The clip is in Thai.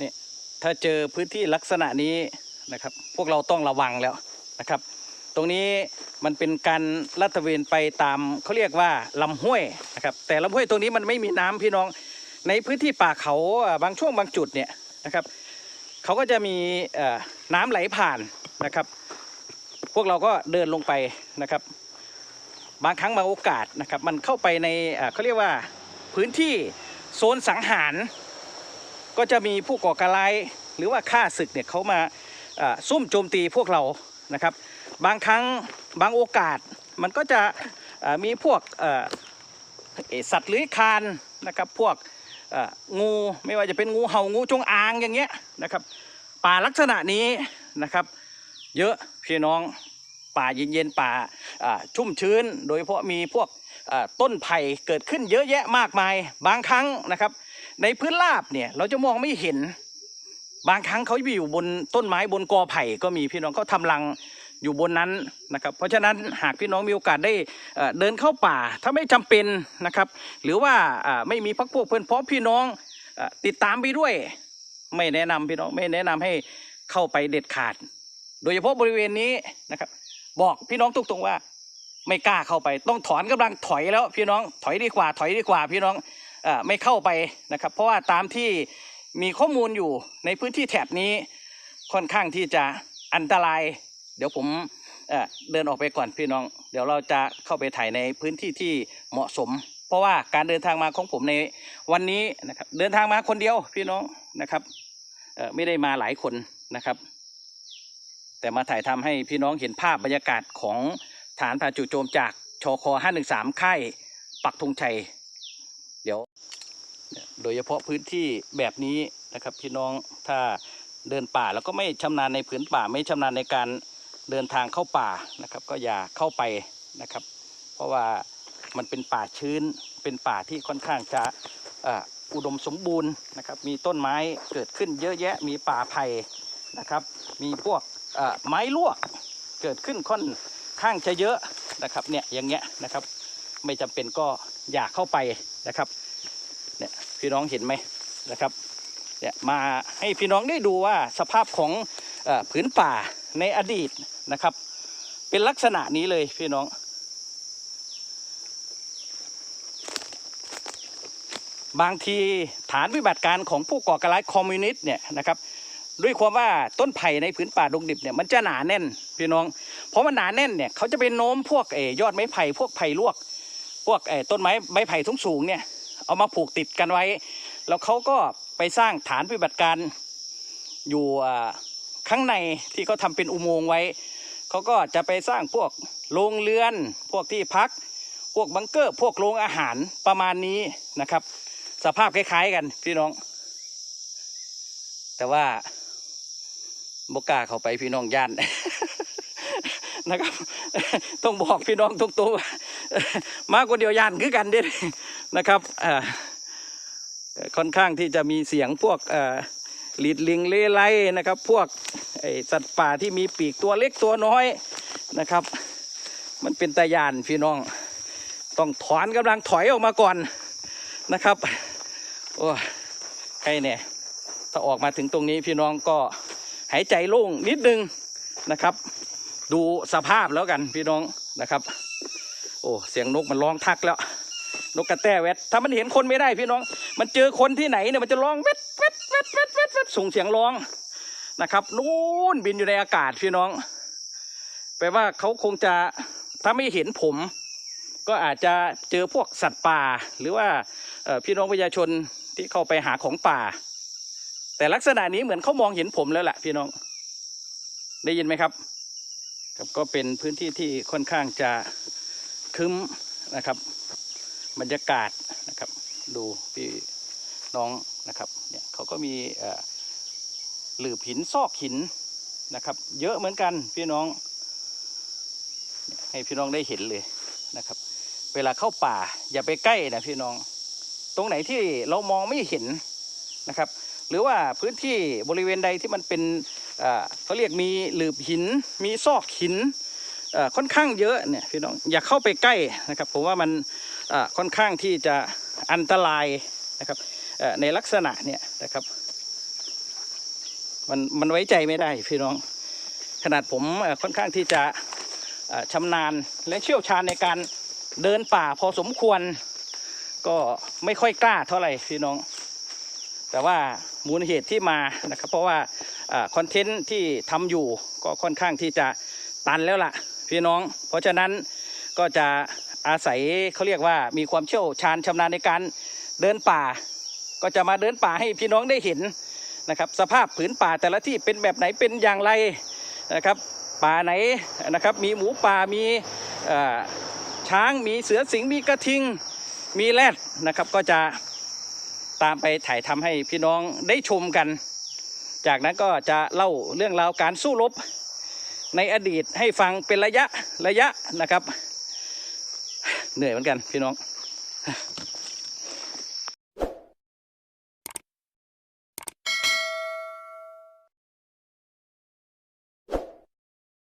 นี่ถ้าเจอพื้นที่ลักษณะนี้นะครับ พวกเราต้องระวังแล้วนะครับ ตรงนี้มันเป็นการลาดตระเวนไปตามเขาเรียกว่าลำห้วยนะครับ แต่ลำห้วยตรงนี้มันไม่มีน้ำพี่น้อง ในพื้นที่ป่าเขาบางช่วงบางจุดเนี่ยนะครับเขาก็จะมีน้ำไหลผ่านนะครับ พวกเราก็เดินลงไปนะครับ บางครั้งบางโอกาสนะครับ มันเข้าไปในเขาเรียกว่าพื้นที่โซนสังหาร ก็จะมีผู้ก่อการร้ายหรือว่าฆ่าศึกเนี่ยเขามาซุ่มโจมตีพวกเรานะครับ บางครั้งบางโอกาสมันก็จะมีพวกสัตว์เลื้อยคานนะครับพวกงูไม่ว่าจะเป็นงูเห่างูจงอางอย่างเงี้ยนะครับ ป่าลักษณะนี้นะครับ เยอะพี่น้องป่าเย็นๆป่าชุ่มชื้น โดยเฉพาะมีพวกต้นไผ่เกิดขึ้นเยอะแยะมากมาย บางครั้งนะครับ ในพื้นราบเนี่ยเราจะมองไม่เห็น บางครั้งเขาอยู่บนต้นไม้บนกอไผ่ก็มีพี่น้องเขาทำรังอยู่บนนั้นนะครับ เพราะฉะนั้นหากพี่น้องมีโอกาสได้เดินเข้าป่า ถ้าไม่จำเป็นนะครับ หรือว่าไม่มีพักพวกเพื่อนพ้องพี่น้องติดตามไปด้วย ไม่แนะนำพี่น้องไม่แนะนำให้เข้าไปเด็ดขาด โดยเฉพาะบริเวณนี้นะครับ บอกพี่น้องตรงๆว่า ไม่กล้าเข้าไป ต้องถอนกำลังถอยแล้วพี่น้องถอยดีกว่า ถอยดีกว่าพี่น้อง ไม่เข้าไปนะครับ เพราะว่าตามที่มีข้อมูลอยู่ในพื้นที่แถบนี้ค่อนข้างที่จะอันตราย เดี๋ยวผมเดินออกไปก่อนพี่น้อง เดี๋ยวเราจะเข้าไปถ่ายในพื้นที่ที่เหมาะสม เพราะว่าการเดินทางมาของผมในวันนี้นะครับเดินทางมาคนเดียวพี่น้องนะครับไม่ได้มาหลายคนนะครับ แต่มาถ่ายทำให้พี่น้องเห็นภาพบรรยากาศของฐานผ่าจู่โจมจากชค513 ค่ายปักธงชัย เดี๋ยว โดยเฉพาะพื้นที่แบบนี้นะครับ พี่น้องถ้าเดินป่าแล้วก็ไม่ชำนาญในพื้นป่า ไม่ชำนาญในการเดินทางเข้าป่านะครับ ก็อย่าเข้าไปนะครับ เพราะว่ามันเป็นป่าชื้นเป็นป่าที่ค่อนข้างจะอุดมสมบูรณ์นะครับ มีต้นไม้เกิดขึ้นเยอะแยะมีป่าไผ่นะครับ มีพวกไม้ลวกเกิดขึ้นค่อนข้างจะเยอะนะครับเนี่ยอย่างเงี้ยนะครับ ไม่จำเป็นก็อย่าเข้าไปนะครับเนี่ยพี่น้องเห็นไหมนะครับเนี่ยมาให้พี่น้องได้ดูว่าสภาพของอผืนป่าในอดีตนะครับ เป็นลักษณะนี้เลยพี่น้อง บางทีฐานปฏิบัติการของผู้ก่อการร้ายคอมมิวนิสต์เนี่ยนะครับด้วยความว่าต้นไผ่ในผืนป่าดงดิบเนี่ยมันจะหนาแน่นพี่น้อง เพราะมันหนาแน่นเนี่ยเขาจะเป็นโน้มพวกเออยอดไม้ไผ่พวกไผ่ลวก พวกต้นไม้ใบไผ่ทุงสูงๆเนี่ยเอามาผูกติดกันไว้ แล้วเขาก็ไปสร้างฐานปฏิบัติการอยู่ข้างในที่เขาทำเป็นอุโมงค์ไว้ เขาก็จะไปสร้างพวกโรงเรือน พวกที่พัก พวกบังเกอร์ พวกโรงอาหารประมาณนี้นะครับ สภาพคล้าย ๆ กันพี่น้อง แต่ว่าบกล้าเข้าไปพี่น้องย่าน นะครับ ต้องบอกพี่น้องทุกตัวว่ามาคนเดียวย่านคือกันเด้นะครับค่อนข้างที่จะมีเสียงพวกหลีดลิงเล่ไลนะครับ พวกสัตว์ป่าที่มีปีกตัวเล็กตัวน้อยนะครับ มันเป็นตายานพี่น้อง ต้องถอนกำลังถอยออกมาก่อนนะครับโอ้ใครเนี่ยถ้าออกมาถึงตรงนี้พี่น้องก็หายใจโล่งนิดนึงนะครับ ดูสภาพแล้วกันพี่น้องนะครับ โอ้เสียงนกมันร้องทักแล้ว นกกระแตแวดถ้ามันเห็นคนไม่ได้พี่น้อง มันเจอคนที่ไหนเนี่ยมันจะร้องเวดเวดเวดเวดเวดเวดส่งเสียงร้องนะครับนู่นบินอยู่ในอากาศพี่น้อง แปลว่าเขาคงจะถ้าไม่เห็นผม ก็อาจจะเจอพวกสัตว์ป่า หรือว่าพี่น้องประชาชนที่เข้าไปหาของป่า แต่ลักษณะนี้เหมือนเขามองเห็นผมแล้วแหละพี่น้อง ได้ยินไหมครับ ครับก็เป็นพื้นที่ที่ค่อนข้างจะคึ้มนะครับบรรยากาศนะครับ ดูพี่น้องนะครับเนี่ยเขาก็มีหลืบหินซอกหินนะครับ เยอะเหมือนกันพี่น้อง ให้พี่น้องได้เห็นเลยนะครับ เวลาเข้าป่าอย่าไปใกล้นะพี่น้อง ตรงไหนที่เรามองไม่เห็นนะครับ หรือว่าพื้นที่บริเวณใดที่มันเป็นเขาเรียกมีหลืบหิน มีซอกหินค่อนข้างเยอะเนี่ยพี่น้องอย่าเข้าไปใกล้นะครับผมว่ามันค่อนข้างที่จะอันตรายนะครับในลักษณะเนี่ยนะครับมันมันไว้ใจไม่ได้พี่น้อง ขนาดผมค่อนข้างที่จะชำนาญและเชี่ยวชาญในการเดินป่าพอสมควร ก็ไม่ค่อยกล้าเท่าไหร่พี่น้อง แต่ว่า มูลเหตุที่มานะครับ เพราะว่าคอนเทนต์ที่ทำอยู่ก็ค่อนข้างที่จะตันแล้วล่ะ พี่น้อง เพราะฉะนั้นก็จะอาศัยเขาเรียกว่ามีความเชี่ยวชาญชำนาญในการเดินป่า ก็จะมาเดินป่าให้พี่น้องได้เห็นนะครับ สภาพผืนป่าแต่ละที่เป็นแบบไหนเป็นอย่างไรนะครับป่าไหนนะครับมีหมูป่ามีช้างมีเสือสิงมีกระทิงมีแรดนะครับก็จะ ตามไปถ่ายทำให้พี่น้องได้ชมกัน จากนั้นก็จะเล่าเรื่องราวการสู้รบในอดีตให้ฟังเป็นระยะระยะนะครับ เหนื่อยเหมือนกันพี่น้อง